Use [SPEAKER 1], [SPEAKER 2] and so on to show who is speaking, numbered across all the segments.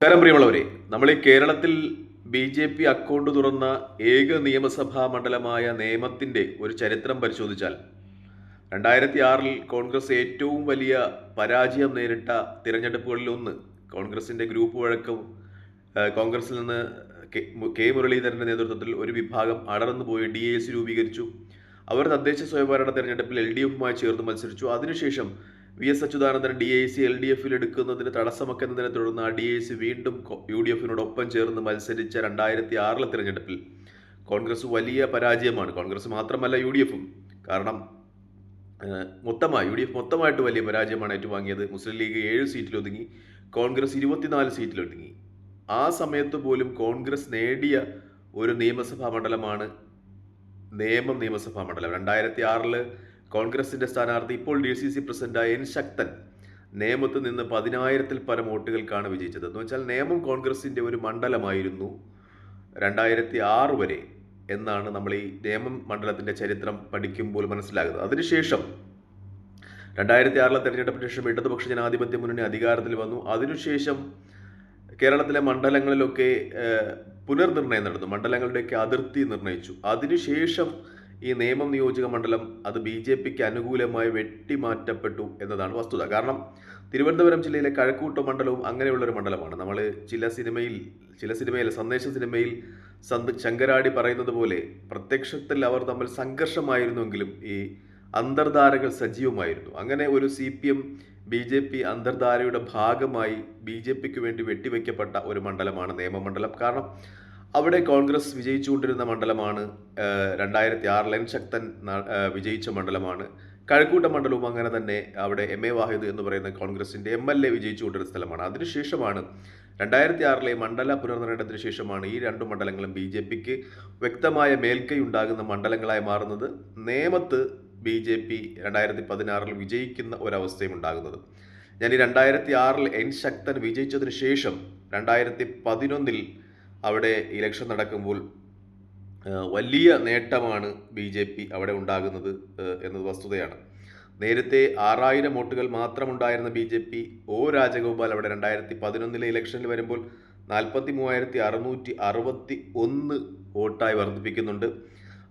[SPEAKER 1] നമസ്കാരം പ്രിയമുള്ളവരെ. നമ്മൾ ഈ കേരളത്തിൽ ബി ജെ പി അക്കൗണ്ട് തുറന്ന ഏക നിയമസഭാ മണ്ഡലമായ നേമത്തിന്റെ ഒരു ചരിത്രം പരിശോധിച്ചാൽ രണ്ടായിരത്തി ആറിൽ കോൺഗ്രസ് ഏറ്റവും വലിയ പരാജയം നേരിട്ട തിരഞ്ഞെടുപ്പുകളിൽ ഒന്ന് കോൺഗ്രസിന്റെ ഗ്രൂപ്പ് വഴക്കം കോൺഗ്രസിൽ നിന്ന് കെ മു- കെ മുരളീധരന്റെ നേതൃത്വത്തിൽ ഒരു വിഭാഗം അടർന്നു പോയി ഡി എ സി രൂപീകരിച്ചു. അവർ തദ്ദേശ സ്വയംഭരണ തെരഞ്ഞെടുപ്പിൽ എൽ ഡി എഫുമായി ചേർന്ന് മത്സരിച്ചു. അതിനുശേഷം V S Achuthanandan D I C L D എഫിൽ എടുക്കുന്നതിന് തടസ്സമൊക്കുന്നതിനെ തുടർന്ന് ആ ഡി ഐ സി വീണ്ടും യു ഡി എഫിനോടൊപ്പം ചേർന്ന് മത്സരിച്ച രണ്ടായിരത്തി ആറിലെ തിരഞ്ഞെടുപ്പിൽ. കോൺഗ്രസ് വലിയ പരാജയമാണ്. കോൺഗ്രസ് മാത്രമല്ല യു ഡി എഫും. കാരണം മൊത്തമായി യു ഡി എഫ് മൊത്തമായിട്ട് വലിയ പരാജയമാണ് ഏറ്റുവാങ്ങിയത്. മുസ്ലിം ലീഗ് ഏഴ് സീറ്റിൽ ഒതുങ്ങി കോൺഗ്രസ് ഇരുപത്തിനാല് സീറ്റിൽ ഒതുങ്ങി ആ സമയത്ത് പോലും കോൺഗ്രസ് നേടിയ ഒരു നിയമസഭാ മണ്ഡലമാണ് നേമം നിയമസഭാ മണ്ഡലം. രണ്ടായിരത്തി ആറിൽ കോൺഗ്രസിന്റെ സ്ഥാനാർത്ഥി ഇപ്പോൾ ഡി സി സി പ്രസിഡന്റായ എൻ ശക്തൻ നേമത്ത് നിന്ന് പതിനായിരത്തിൽ പരം വോട്ടുകൾക്കാണ് വിജയിച്ചത്. എന്ന് വെച്ചാൽ നേമം കോൺഗ്രസിന്റെ ഒരു മണ്ഡലമായിരുന്നു രണ്ടായിരത്തി ആറ് വരെ എന്നാണ് നമ്മൾ ഈ നേമം മണ്ഡലത്തിന്റെ ചരിത്രം പഠിക്കുമ്പോൾ മനസ്സിലാകുന്നത്. അതിനുശേഷം രണ്ടായിരത്തി ആറിലെ തെരഞ്ഞെടുപ്പിന് ശേഷം ഇടതുപക്ഷ ജനാധിപത്യ മുന്നണി അധികാരത്തിൽ വന്നു. അതിനുശേഷം കേരളത്തിലെ മണ്ഡലങ്ങളിലൊക്കെ പുനർനിർണയം നടന്നു. മണ്ഡലങ്ങളുടെയൊക്കെ അതിർത്തി നിർണയിച്ചു. അതിനുശേഷം ഈ നേമം നിയോജക മണ്ഡലം അത് ബി ജെ പിക്ക് അനുകൂലമായി വെട്ടിമാറ്റപ്പെട്ടു എന്നതാണ് വസ്തുത. കാരണം തിരുവനന്തപുരം ജില്ലയിലെ കഴക്കൂട്ട മണ്ഡലവും അങ്ങനെയുള്ളൊരു മണ്ഡലമാണ്. നമ്മൾ ചില സിനിമയിൽ ചില സിനിമയിൽ സന്ദേശ സിനിമയിൽ സന്ത് ശങ്കരാടി പറയുന്നത് പോലെ പ്രത്യക്ഷത്തിൽ അവർ തമ്മിൽ സംഘർഷമായിരുന്നുവെങ്കിലും ഈ അന്തർധാരകൾ സജീവമായിരുന്നു. അങ്ങനെ ഒരു C P M B J P അന്തർധാരയുടെ ഭാഗമായി ബി ജെ പിക്ക് വേണ്ടി വെട്ടിവെക്കപ്പെട്ട ഒരു മണ്ഡലമാണ് നിയമമണ്ഡലം കാരണം അവിടെ കോൺഗ്രസ് വിജയിച്ചുകൊണ്ടിരുന്ന മണ്ഡലമാണ് രണ്ടായിരത്തി ആറിൽ എൻ ശക്തൻ വിജയിച്ച മണ്ഡലമാണ്. കഴക്കൂട്ട മണ്ഡലവും അങ്ങനെ തന്നെ അവിടെ എം എ വാഹിദ് എന്ന് പറയുന്ന കോൺഗ്രസിന്റെ എം എൽ എ വിജയിച്ചുകൊണ്ടിരുന്ന സ്ഥലമാണ്. അതിനുശേഷമാണ് രണ്ടായിരത്തി ആറിലെ മണ്ഡല പുനർനിർണയത്തിന് ശേഷമാണ് ഈ രണ്ട് മണ്ഡലങ്ങളും ബി ജെ പിക്ക് വ്യക്തമായ മേൽക്കൈ ഉണ്ടാകുന്ന മണ്ഡലങ്ങളായി മാറുന്നത്. നേമത്ത് ബി ജെ പി രണ്ടായിരത്തി പതിനാറിൽ വിജയിക്കുന്ന ഒരവസ്ഥയും ഉണ്ടാകുന്നത്. ഞാൻ ഈ രണ്ടായിരത്തി ആറിൽ എൻ ശക്തൻ വിജയിച്ചതിന് ശേഷം രണ്ടായിരത്തി പതിനൊന്നിൽ അവിടെ ഇലക്ഷൻ നടക്കുമ്പോൾ വലിയ നേട്ടമാണ് ബി ജെ പി അവിടെ ഉണ്ടാകുന്നത് എന്നത് വസ്തുതയാണ്. നേരത്തെ ആറായിരം വോട്ടുകൾ മാത്രമുണ്ടായിരുന്ന B J P O Rajagopal അവിടെ രണ്ടായിരത്തി പതിനൊന്നിലെ ഇലക്ഷനിൽ വരുമ്പോൾ നാൽപ്പത്തി മൂവായിരത്തി അറുന്നൂറ്റി അറുപത്തി ഒന്ന് വോട്ടായി വർദ്ധിപ്പിക്കുന്നുണ്ട്.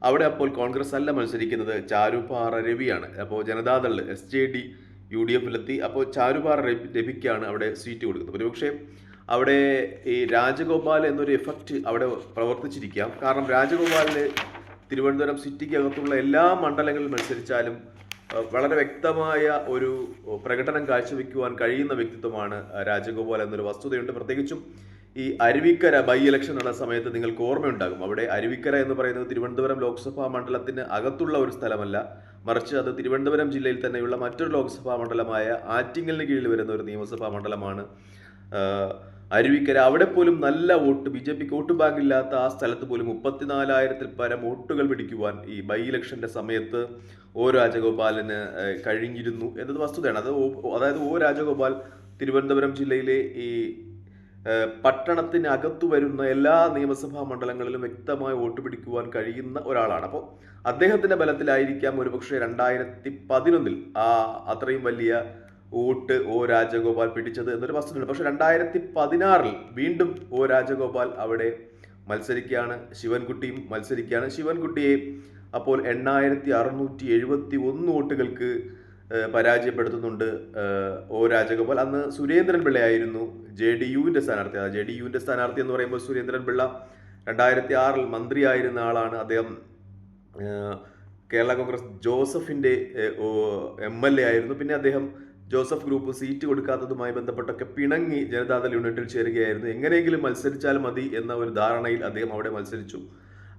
[SPEAKER 1] അവിടെ അപ്പോൾ കോൺഗ്രസ് അല്ല മത്സരിക്കുന്നത് ചാരുപാറ രവിയാണ്. അപ്പോൾ Janata Dal S J D U D എഫിലെത്തി. അപ്പോൾ ചാരുപാറ രവി- രവിക്കാണ് അവിടെ സീറ്റ് കൊടുക്കുന്നത്. ഒരുപക്ഷെ അവിടെ ഈ രാജഗോപാൽ എന്നൊരു എഫക്റ്റ് അവിടെ പ്രവർത്തിച്ചിരിക്കാം. കാരണം രാജഗോപാലിന് തിരുവനന്തപുരം സിറ്റിക്കകത്തുള്ള എല്ലാ മണ്ഡലങ്ങളിൽ മത്സരിച്ചാലും വളരെ വ്യക്തമായ ഒരു പ്രകടനം കാഴ്ചവെക്കുവാൻ കഴിയുന്ന വ്യക്തിത്വമാണ് രാജഗോപാൽ എന്നൊരു വസ്തുതയുണ്ട്. പ്രത്യേകിച്ചും ഈ അരുവിക്കര ബൈ ഇലക്ഷൻ നടന്ന സമയത്ത് നിങ്ങൾക്ക് ഓർമ്മയുണ്ടാകും. അവിടെ അരുവിക്കര എന്ന് പറയുന്നത് തിരുവനന്തപുരം ലോക്സഭാ മണ്ഡലത്തിന് അകത്തുള്ള ഒരു സ്ഥലമല്ല. മറിച്ച് അത് തിരുവനന്തപുരം ജില്ലയിൽ തന്നെയുള്ള മറ്റൊരു ലോക്സഭാ മണ്ഡലമായ ആറ്റിങ്ങലിന് കീഴിൽ വരുന്ന ഒരു നിയമസഭാ മണ്ഡലമാണ്. അരുവിക്കര. അവിടെ പോലും നല്ല വോട്ട്. ബി ജെ പിക്ക് വോട്ട് ബാങ്ക് ഇല്ലാത്ത ആ സ്ഥലത്ത് പോലും മുപ്പത്തിനാലായിരത്തിൽ പരം വോട്ടുകൾ പിടിക്കുവാൻ ഈ ബൈ ഇലക്ഷന്റെ സമയത്ത് ഓ രാജഗോപാലിന് കഴിഞ്ഞിരുന്നു. എന്നത് വസ്തുതയാണ്. അത് ഓ- അതായത് ഒ രാജഗോപാൽ തിരുവനന്തപുരം ജില്ലയിലെ ഈ പട്ടണത്തിനകത്തു വരുന്ന എല്ലാ നിയമസഭാ മണ്ഡലങ്ങളിലും വ്യക്തമായി വോട്ട് പിടിക്കുവാൻ കഴിയുന്ന ഒരാളാണ്. അപ്പോൾ അദ്ദേഹത്തിന്റെ ബലത്തിലായിരിക്കാം ഒരുപക്ഷെ രണ്ടായിരത്തി പതിനൊന്നിൽ ആ അത്രയും വലിയ വോട്ട് ഒ രാജഗോപാൽ പിടിച്ചത് എന്നൊരു വസ്തുതയുണ്ട്. പക്ഷെ രണ്ടായിരത്തി പതിനാറിൽ വീണ്ടും ഒ രാജഗോപാൽ അവിടെ മത്സരിക്കുകയാണ്. ശിവൻകുട്ടിയും മത്സരിക്കുകയാണ്. ശിവൻകുട്ടിയെ അപ്പോൾ എണ്ണായിരത്തി അറുന്നൂറ്റി എഴുപത്തി ഒന്ന് വോട്ടുകൾക്ക് പരാജയപ്പെടുത്തുന്നുണ്ട് ഒ രാജഗോപാൽ. അന്ന് സുരേന്ദ്രൻ പിള്ളയായിരുന്നു ജെ ഡി യുവിന്റെ സ്ഥാനാർത്ഥി. ജെ ഡി യുവിന്റെ സ്ഥാനാർത്ഥി എന്ന് പറയുമ്പോൾ സുരേന്ദ്രൻ പിള്ള രണ്ടായിരത്തി ആറിൽ മന്ത്രിയായിരുന്ന ആളാണ് അദ്ദേഹം. കേരള കോൺഗ്രസ് ജോസഫിന്റെ എം എൽ എ ആയിരുന്നു. പിന്നെ അദ്ദേഹം ജോസഫ് ഗ്രൂപ്പ് സീറ്റ് കൊടുക്കാത്തതുമായി ബന്ധപ്പെട്ടൊക്കെ പിണങ്ങി ജനതാദൾ യൂണിറ്റിൽ ചേരുകയായിരുന്നു. എങ്ങനെയെങ്കിലും മത്സരിച്ചാൽ മതി എന്ന ഒരു ധാരണയിൽ അദ്ദേഹം അവിടെ മത്സരിച്ചു.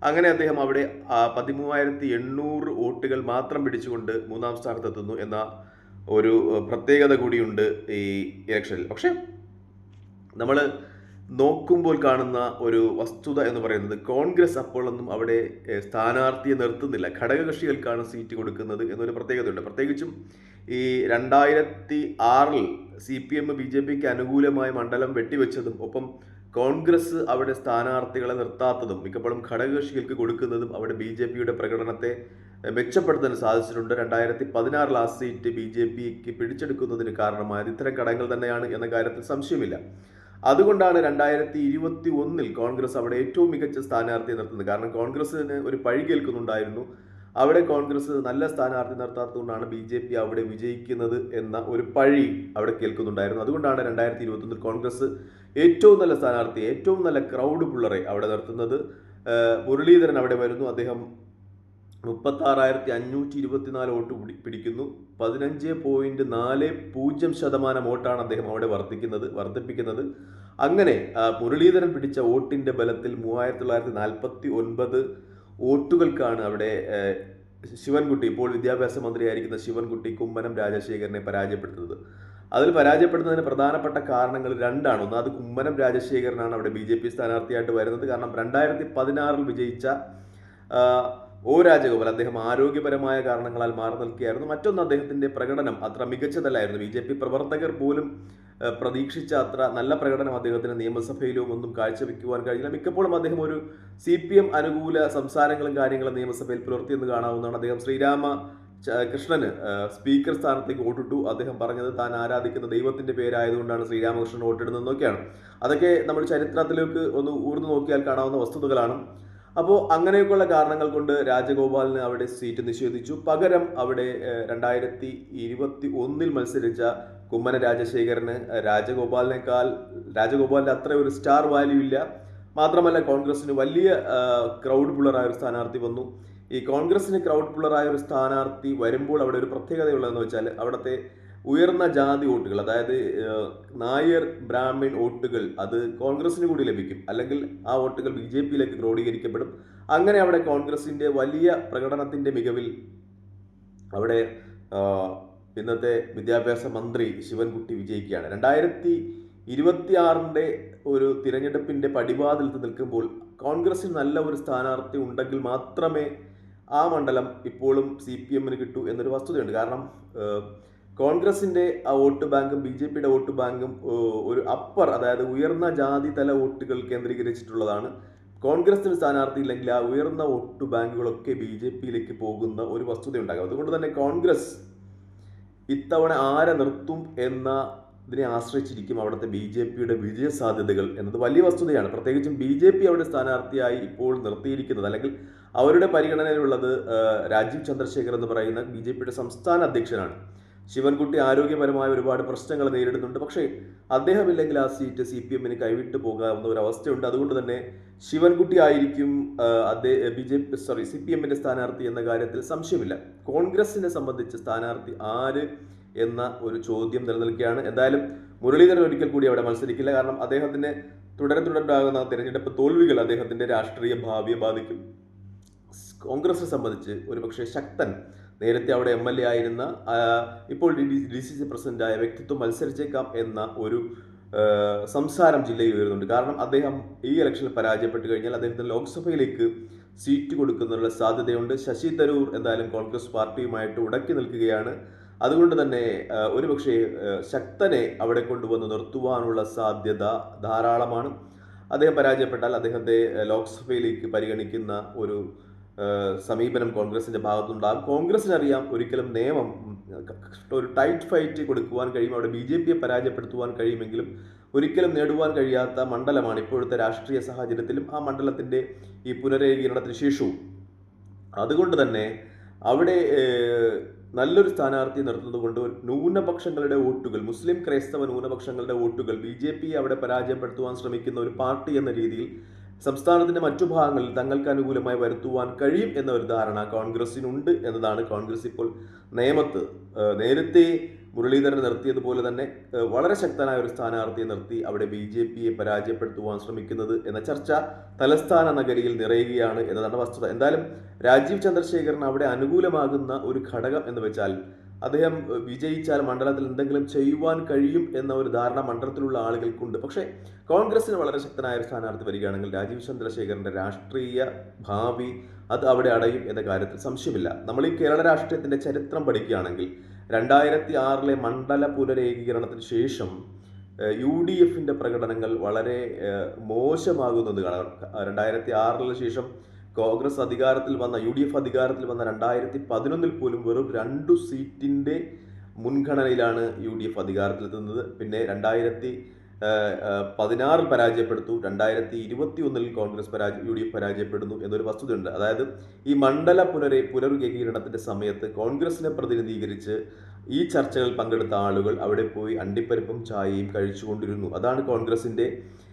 [SPEAKER 1] അങ്ങനെ അദ്ദേഹം അവിടെ പതിമൂവായിരത്തി എണ്ണൂറ് വോട്ടുകൾ മാത്രം പിടിച്ചുകൊണ്ട് മൂന്നാം സ്ഥാനത്തെത്തുന്നു എന്ന ഒരു പ്രത്യേകത കൂടിയുണ്ട് ഈ ഇലക്ഷനിൽ. പക്ഷേ നമ്മൾ നോക്കുമ്പോൾ കാണുന്ന ഒരു വസ്തുത എന്ന് പറയുന്നത് കോൺഗ്രസ് അപ്പോഴൊന്നും അവിടെ സ്ഥാനാർത്ഥിയെ നിർത്തുന്നില്ല. ഘടകകക്ഷികൾക്കാണ് സീറ്റ് കൊടുക്കുന്നത് എന്നൊരു പ്രത്യേകതയുണ്ട്. പ്രത്യേകിച്ചും ഈ രണ്ടായിരത്തി ആറിൽ C P M B J പിക്ക് അനുകൂലമായ മണ്ഡലം വെട്ടിവെച്ചതും ഒപ്പം കോൺഗ്രസ് അവിടെ സ്ഥാനാർത്ഥികളെ നിർത്താത്തതും മിക്കപ്പോഴും ഘടകകക്ഷികൾക്ക് കൊടുക്കുന്നതും അവിടെ ബി ജെ പിയുടെ പ്രകടനത്തെ മെച്ചപ്പെടുത്താൻ സാധിച്ചിട്ടുണ്ട്. രണ്ടായിരത്തി പതിനാറിൽ ആ സീറ്റ് ബി ജെ പിക്ക് പിടിച്ചെടുക്കുന്നതിന് കാരണമായത് ഇത്തരം ഘടകങ്ങൾ തന്നെയാണ് എന്ന കാര്യത്തിൽ സംശയമില്ല. അതുകൊണ്ടാണ് രണ്ടായിരത്തി ഇരുപത്തി ഒന്നിൽ കോൺഗ്രസ് അവിടെ ഏറ്റവും മികച്ച സ്ഥാനാർത്ഥിയെ നിർത്തുന്നത്. കാരണം കോൺഗ്രസിന് ഒരു പഴി കേൾക്കുന്നുണ്ടായിരുന്നു. അവിടെ കോൺഗ്രസ് നല്ല സ്ഥാനാർത്ഥി നിർത്താത്തതുകൊണ്ടാണ് ബി ജെ പി അവിടെ വിജയിക്കുന്നത് എന്ന ഒരു പഴി അവിടെ കേൾക്കുന്നുണ്ടായിരുന്നു. അതുകൊണ്ടാണ് രണ്ടായിരത്തി ഇരുപത്തൊന്നിൽ കോൺഗ്രസ് ഏറ്റവും നല്ല സ്ഥാനാർത്ഥി ഏറ്റവും നല്ല ക്രൗഡ് പുള്ളറെ അവിടെ നിർത്തുന്നത്. മുരളീധരൻ അവിടെ വരുന്നു. അദ്ദേഹം മുപ്പത്താറായിരത്തി അഞ്ഞൂറ്റി ഇരുപത്തിനാല് വോട്ട് പിടിക്കുന്നു. പതിനഞ്ച് പോയിന്റ് നാല് പൂജ്യം ശതമാനം വോട്ടാണ് അദ്ദേഹം അവിടെ വർദ്ധിക്കുന്നത് വർദ്ധിപ്പിക്കുന്നത്. അങ്ങനെ മുരളീധരൻ പിടിച്ച വോട്ടിന്റെ ബലത്തിൽ മൂവായിരത്തി തൊള്ളായിരത്തി നാൽപ്പത്തി ഒൻപത് വോട്ടുകൾക്കാണ് അവിടെ ശിവൻകുട്ടി ഇപ്പോൾ വിദ്യാഭ്യാസ മന്ത്രിയായിരിക്കുന്ന ശിവൻകുട്ടി കുമ്മനം രാജശേഖരനെ പരാജയപ്പെടുത്തുന്നത്. അതിൽ പരാജയപ്പെടുന്നതിന് പ്രധാനപ്പെട്ട കാരണങ്ങൾ രണ്ടാണ്. ഒന്ന് അത് കുമ്മനം രാജശേഖരനാണ് അവിടെ ബി ജെ പി സ്ഥാനാർത്ഥിയായിട്ട് വരുന്നത്. കാരണം രണ്ടായിരത്തി പതിനാറിൽ വിജയിച്ച ഒ രാജഗോപാൽ അദ്ദേഹം ആരോഗ്യപരമായ കാരണങ്ങളാൽ മാറി നിൽക്കുകയായിരുന്നു. മറ്റൊന്ന് അദ്ദേഹത്തിന്റെ പ്രകടനം അത്ര മികച്ചതല്ലായിരുന്നു. ബി ജെ പി പ്രവർത്തകർ പോലും പ്രതീക്ഷിച്ച അത്ര നല്ല പ്രകടനം അദ്ദേഹത്തിന് നിയമസഭയിലും ഒന്നും കാഴ്ചവെക്കുവാൻ കഴിഞ്ഞില്ല. മിക്കപ്പോഴും അദ്ദേഹം ഒരു സി പി എം അനുകൂല സംസാരങ്ങളും കാര്യങ്ങളും നിയമസഭയിൽ പുലർത്തിയെന്ന് കാണാവുന്നതാണ് അദ്ദേഹം. ശ്രീരാമ കൃഷ്ണന് സ്പീക്കർ സ്ഥാനത്തേക്ക് വോട്ടിട്ടു അദ്ദേഹം പറഞ്ഞത് താൻ ആരാധിക്കുന്ന ദൈവത്തിന്റെ പേരായതുകൊണ്ടാണ് ശ്രീരാമകൃഷ്ണൻ വോട്ടിടുന്നതെന്നൊക്കെയാണ് അതൊക്കെ നമ്മൾ ചരിത്രത്തിലേക്ക് ഒന്ന് ഊർന്നു നോക്കിയാൽ കാണാവുന്ന വസ്തുതകളാണ്. അപ്പോൾ അങ്ങനെയൊക്കെയുള്ള കാരണങ്ങൾ കൊണ്ട് രാജഗോപാലിന് അവിടെ സീറ്റ് നിഷേധിച്ചു. പകരം അവിടെ രണ്ടായിരത്തി ഇരുപത്തി ഒന്നിൽ മത്സരിച്ച കുമ്മന രാജശേഖരന് രാജഗോപാലിനേക്കാൾ രാജഗോപാലിന്റെ അത്ര ഒരു സ്റ്റാർ വാല്യൂ ഇല്ല. മാത്രമല്ല കോൺഗ്രസിന് വലിയ ക്രൗഡ് പുള്ളറായ ഒരു സ്ഥാനാർത്ഥി വന്നു. ഈ കോൺഗ്രസിന് ക്രൗഡ് പുള്ളറായ ഒരു സ്ഥാനാർത്ഥി വരുമ്പോൾ അവിടെ ഒരു പ്രത്യേകതയുള്ളതെന്ന് വെച്ചാൽ അവിടുത്തെ ഉയർന്ന ജാതി വോട്ടുകൾ അതായത് നായർ ബ്രാഹ്മിൺ വോട്ടുകൾ അത് കോൺഗ്രസിന് കൂടി ലഭിക്കും. അല്ലെങ്കിൽ ആ വോട്ടുകൾ ബി ജെ പിയിലേക്ക് ക്രോഡീകരിക്കപ്പെടും. അങ്ങനെ അവിടെ കോൺഗ്രസിന്റെ വലിയ പ്രകടനത്തിന്റെ മികവിൽ അവിടെ ഇന്നത്തെ വിദ്യാഭ്യാസ മന്ത്രി ശിവൻകുട്ടി വിജയിക്കുകയാണ്. രണ്ടായിരത്തി ഇരുപത്തിയാറിന്റെ ഒരു തിരഞ്ഞെടുപ്പിന്റെ പടിവാതിലത്ത് നിൽക്കുമ്പോൾ കോൺഗ്രസിന് നല്ല ഒരു സ്ഥാനാർത്ഥി ഉണ്ടെങ്കിൽ മാത്രമേ ആ മണ്ഡലം ഇപ്പോഴും സി പി എമ്മിന് കിട്ടൂ എന്നൊരു വസ്തുതയുണ്ട്. കാരണം കോൺഗ്രസിന്റെ വോട്ട് ബാങ്കും ബി ജെ പിയുടെ വോട്ട് ബാങ്കും ഒരു അപ്പർ അതായത് ഉയർന്ന ജാതി തല വോട്ടുകൾ കേന്ദ്രീകരിച്ചിട്ടുള്ളതാണ്. കോൺഗ്രസിന് സ്ഥാനാർത്ഥി ഇല്ലെങ്കിൽ ആ ഉയർന്ന വോട്ട് ബാങ്കുകളൊക്കെ ബി ജെ പിയിലേക്ക് പോകുന്ന ഒരു വസ്തുത ഉണ്ടാകും അതുകൊണ്ട് തന്നെ കോൺഗ്രസ് ഇത്തവണ ആരെ നിർത്തും എന്ന ഇതിനെ ആശ്രയിച്ചിരിക്കും അവിടുത്തെ ബി ജെ പിയുടെ വിജയ സാധ്യതകൾ എന്നത് വലിയ വസ്തുതയാണ്. പ്രത്യേകിച്ചും ബി ജെ പി അവിടെ സ്ഥാനാർത്ഥിയായി ഇപ്പോൾ നിർത്തിയിരിക്കുന്നത് അല്ലെങ്കിൽ അവരുടെ പരിഗണനയിലുള്ളത് രാജീവ് ചന്ദ്രശേഖർ എന്ന് പറയുന്ന ബി ജെ പിയുടെ സംസ്ഥാന അധ്യക്ഷനാണ്. ശിവൻകുട്ടി ആരോഗ്യപരമായ ഒരുപാട് പ്രശ്നങ്ങൾ നേരിടുന്നുണ്ട്. പക്ഷേ അദ്ദേഹമില്ലെങ്കിൽ ആ സീറ്റ് സി പി എമ്മിന് കൈവിട്ടു പോകാവുന്ന ഒരു അവസ്ഥയുണ്ട്. അതുകൊണ്ട് തന്നെ ശിവൻകുട്ടി ആയിരിക്കും അദ്ദേഹം B J P sorry C P എമ്മിന്റെ സ്ഥാനാർത്ഥി എന്ന കാര്യത്തിൽ സംശയമില്ല. കോൺഗ്രസിനെ സംബന്ധിച്ച് സ്ഥാനാർത്ഥി ആര് എന്ന ഒരു ചോദ്യം നിലനിൽക്കുകയാണ്. എന്തായാലും മുരളീധരൻ ഒരിക്കൽ കൂടി അവിടെ മത്സരിക്കില്ല. കാരണം അദ്ദേഹത്തിന് തുടരെ തുടരുണ്ടാകുന്ന തിരഞ്ഞെടുപ്പ് തോൽവികൾ അദ്ദേഹത്തിന്റെ രാഷ്ട്രീയ ഭാവിയെ ബാധിക്കും. കോൺഗ്രസിനെ സംബന്ധിച്ച് ഒരുപക്ഷെ ശക്തൻ നേരത്തെ അവിടെ എം എൽ എ ആയിരുന്ന ഇപ്പോൾ ഡി സി സി പ്രസിഡന്റായ വ്യക്തിത്വം മത്സരിച്ചേക്കാം എന്ന ഒരു സംസാരം ജില്ലയിൽ വരുന്നുണ്ട് കാരണം അദ്ദേഹം ഈ ഇലക്ഷനിൽ പരാജയപ്പെട്ടു കഴിഞ്ഞാൽ അദ്ദേഹത്തിന് ലോക്സഭയിലേക്ക് സീറ്റ് കൊടുക്കുന്നതിനുള്ള സാധ്യതയുണ്ട്. ശശി തരൂർ എന്തായാലും കോൺഗ്രസ് പാർട്ടിയുമായിട്ട് ഉടക്കി നിൽക്കുകയാണ്. അതുകൊണ്ട് തന്നെ ഒരുപക്ഷെ ശക്തനെ അവിടെ കൊണ്ടുവന്ന് നിർത്തുവാനുള്ള സാധ്യത ധാരാളമാണ്. അദ്ദേഹം പരാജയപ്പെട്ടാൽ അദ്ദേഹത്തെ ലോക്സഭയിലേക്ക് പരിഗണിക്കുന്ന ഒരു സമീപനം കോൺഗ്രസിന്റെ ഭാഗത്തുണ്ടാകും കോൺഗ്രസിന് അറിയാം ഒരിക്കലും നിയമം ഒരു ടൈറ്റ് ഫൈറ്റ് കൊടുക്കുവാൻ കഴിയും അവിടെ ബി ജെ പിയെ പരാജയപ്പെടുത്തുവാൻ കഴിയുമെങ്കിലും ഒരിക്കലും നേടുവാൻ കഴിയാത്ത മണ്ഡലമാണ് ഇപ്പോഴത്തെ രാഷ്ട്രീയ സാഹചര്യത്തിലും ആ മണ്ഡലത്തിന്റെ ഈ പുനരേകീകരണത്തിന് ശേഷവും. അതുകൊണ്ട് തന്നെ അവിടെ നല്ലൊരു സ്ഥാനാർത്ഥി നിർത്തുന്നത് കൊണ്ട് ന്യൂനപക്ഷങ്ങളുടെ വോട്ടുകൾ മുസ്ലിം ക്രൈസ്തവ ന്യൂനപക്ഷങ്ങളുടെ വോട്ടുകൾ ബി ജെ അവിടെ പരാജയപ്പെടുത്തുവാൻ ശ്രമിക്കുന്ന ഒരു പാർട്ടി എന്ന രീതിയിൽ സംസ്ഥാനത്തിന്റെ മറ്റു ഭാഗങ്ങളിൽ തങ്ങൾക്ക് അനുകൂലമായി വരുത്തുവാൻ കഴിയും എന്ന ഒരു ധാരണ കോൺഗ്രസിനുണ്ട് എന്നതാണ് കോൺഗ്രസ് ഇപ്പോൾ നിയമത്ത്. ഏഹ്, നേരത്തെ മുരളീധരൻ നിർത്തിയതുപോലെ തന്നെ വളരെ ശക്തനായ ഒരു സ്ഥാനാർത്ഥിയെ നിർത്തി അവിടെ ബി ജെ പിയെ പരാജയപ്പെടുത്തുവാൻ ശ്രമിക്കുന്നത് എന്ന ചർച്ച തലസ്ഥാന നഗരിയിൽ നിറയുകയാണ് എന്നതാണ് വസ്തുത. എന്തായാലും രാജീവ് ചന്ദ്രശേഖരൻ അവിടെ അനുകൂലമാകുന്ന ഒരു ഘടകം എന്ന് വെച്ചാൽ അദ്ദേഹം വിജയിച്ചാൽ മണ്ഡലത്തിൽ എന്തെങ്കിലും ചെയ്യുവാൻ കഴിയും എന്ന ഒരു ധാരണ മണ്ഡലത്തിലുള്ള ആളുകൾക്കുണ്ട്. പക്ഷേ കോൺഗ്രസിന് വളരെ ശക്തനായ ഒരു സ്ഥാനാർത്ഥി വരികയാണെങ്കിൽ രാജീവ് ചന്ദ്രശേഖരന്റെ രാഷ്ട്രീയ ഭാവി അത് അവിടെ അടയും എന്ന കാര്യത്തിൽ സംശയമില്ല. നമ്മൾ ഈ കേരള രാഷ്ട്രീയത്തിന്റെ ചരിത്രം പഠിക്കുകയാണെങ്കിൽ രണ്ടായിരത്തി ആറിലെ മണ്ഡല പുനരേകീകരണത്തിന് ശേഷം യു ഡി എഫിന്റെ പ്രകടനങ്ങൾ വളരെ മോശമാകുന്നത് കാണാം. രണ്ടായിരത്തി ആറിന് ശേഷം കോൺഗ്രസ് അധികാരത്തിൽ വന്ന യു ഡി എഫ് അധികാരത്തിൽ വന്ന രണ്ടായിരത്തി പതിനൊന്നിൽ പോലും വെറും രണ്ടു സീറ്റിന്റെ മുൻഗണനയിലാണ് യു ഡി എഫ് അധികാരത്തിലെത്തുന്നത്. പിന്നെ രണ്ടായിരത്തി പതിനാറിൽ പരാജയപ്പെടുത്തു രണ്ടായിരത്തി ഇരുപത്തി ഒന്നിൽ കോൺഗ്രസ് പരാജയ യു ഡി എഫ് പരാജയപ്പെടുന്നു എന്നൊരു വസ്തുതയുണ്ട്. അതായത് ഈ മണ്ഡല പുനരെ പുനരുകീകരണത്തിന്റെ സമയത്ത് കോൺഗ്രസിനെ പ്രതിനിധീകരിച്ച് ഈ ചർച്ചകളിൽ പങ്കെടുത്ത ആളുകൾ അവിടെ പോയി അണ്ടിപ്പരിപ്പും ചായയും കഴിച്ചുകൊണ്ടിരുന്നു. അതാണ് കോൺഗ്രസിന്റെ ഏഹ്,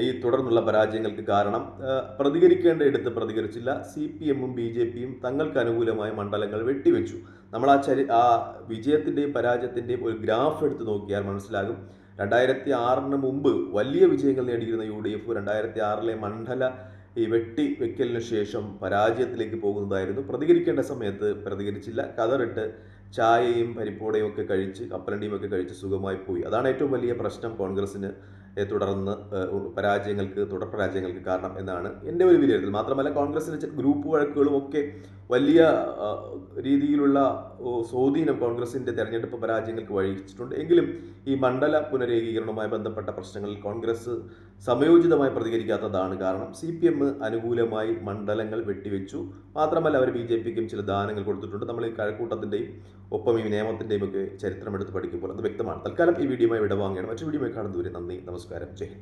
[SPEAKER 1] ഈ തുടർന്നുള്ള പരാജയങ്ങൾക്ക് കാരണം ഏഹ്, പ്രതികരിക്കേണ്ട എടുത്ത് പ്രതികരിച്ചില്ല. സി പി എമ്മും ബി ജെ പിയും തങ്ങൾക്ക് അനുകൂലമായ മണ്ഡലങ്ങൾ വെട്ടിവെച്ചു. നമ്മൾ ആ ചരി ആ വിജയത്തിന്റെയും പരാജയത്തിന്റെയും ഒരു ഗ്രാഫ് എടുത്ത് നോക്കിയാൽ മനസ്സിലാകും. രണ്ടായിരത്തി ആറിന് മുമ്പ് വലിയ വിജയങ്ങൾ നേടിയിരുന്ന യു ഡി എഫ് രണ്ടായിരത്തി ആറിലെ മണ്ഡല ഈ വെട്ടി വെക്കലിന് ശേഷം പരാജയത്തിലേക്ക് പോകുന്നതായിരുന്നു. പ്രതികരിക്കേണ്ട സമയത്ത് പ്രതികരിച്ചില്ല. കതറിട്ട് ചായയും പരിപ്പോടയും ഒക്കെ കഴിച്ച് കപ്പലണ്ടിയും ഒക്കെ കഴിച്ച് സുഖമായി പോയി. അതാണ് ഏറ്റവും വലിയ പ്രശ്നം കോൺഗ്രസിന് തുടർന്ന് പരാജയങ്ങൾക്ക് തുടർ പരാജയങ്ങൾക്ക് കാരണം എന്നാണ് എന്റെ ഒരു വിലയിരുത്തൽ. മാത്രമല്ല കോൺഗ്രസിന്റെ ഗ്രൂപ്പ് വഴക്കുകളും ഒക്കെ വലിയ രീതിയിലുള്ള സ്വാധീനം കോൺഗ്രസിന്റെ തെരഞ്ഞെടുപ്പ് പരാജയങ്ങൾക്ക് വഹിച്ചിട്ടുണ്ട് എങ്കിലും ഈ മണ്ഡല പുനരേകീകരണവുമായി ബന്ധപ്പെട്ട പ്രശ്നങ്ങളിൽ കോൺഗ്രസ് സമയോചിതമായി പ്രതികരിക്കാത്തതാണ് കാരണം. സി പി എം അനുകൂലമായി മണ്ഡലങ്ങൾ വെട്ടിവെച്ചു. മാത്രമല്ല അവർ ബി ജെ പിക്കും ചില ദാനങ്ങൾ കൊടുത്തിട്ടുണ്ട്. നമ്മൾ ഈ കഴക്കൂട്ടത്തിന്റെയും ഒപ്പം ഈ നിയമത്തിന്റെയും ഒക്കെ ചരിത്രം എടുത്ത് പഠിക്കുമ്പോൾ അത് വ്യക്തമാണ്. തൽക്കാലം ഈ വീഡിയോയുമായി വിടവാങ്ങുകയാണ്. മറ്റു വീഡിയോയുമായി കാണുന്നവരെ നന്ദി നമസ്കാരം ജയ്